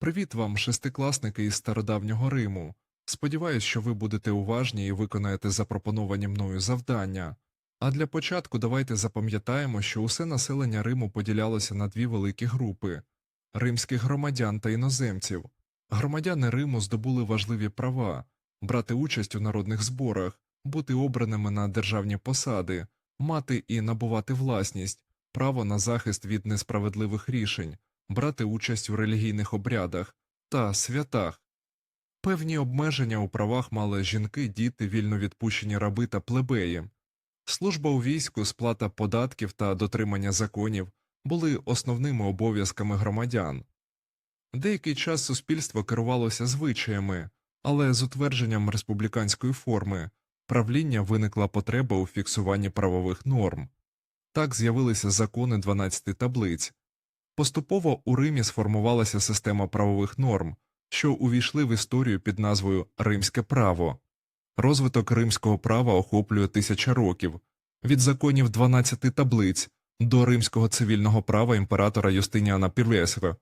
Привіт вам, шестикласники із стародавнього Риму. Сподіваюсь, що ви будете уважні і виконаєте запропоновані мною завдання. А для початку давайте запам'ятаємо, що усе населення Риму поділялося на дві великі групи римських громадян та іноземців. Громадяни Риму здобули важливі права брати участь у народних зборах, бути обраними на державні посади, мати і набувати власність, право на захист від несправедливих рішень, брати участь у релігійних обрядах та святах. Певні обмеження у правах мали жінки, діти, вільно відпущені раби та плебеї. Служба у війську, сплата податків та дотримання законів були основними обов'язками громадян. Деякий час суспільство керувалося звичаями, але з утвердженням республіканської форми правління виникла потреба у фіксуванні правових норм. Так з'явилися закони 12 таблиць. Поступово у Римі сформувалася система правових норм, що увійшли в історію під назвою Римське право. Розвиток римського права охоплює тисяча років від законів 12 таблиць до римського цивільного права імператора Юстиніана Пірвесера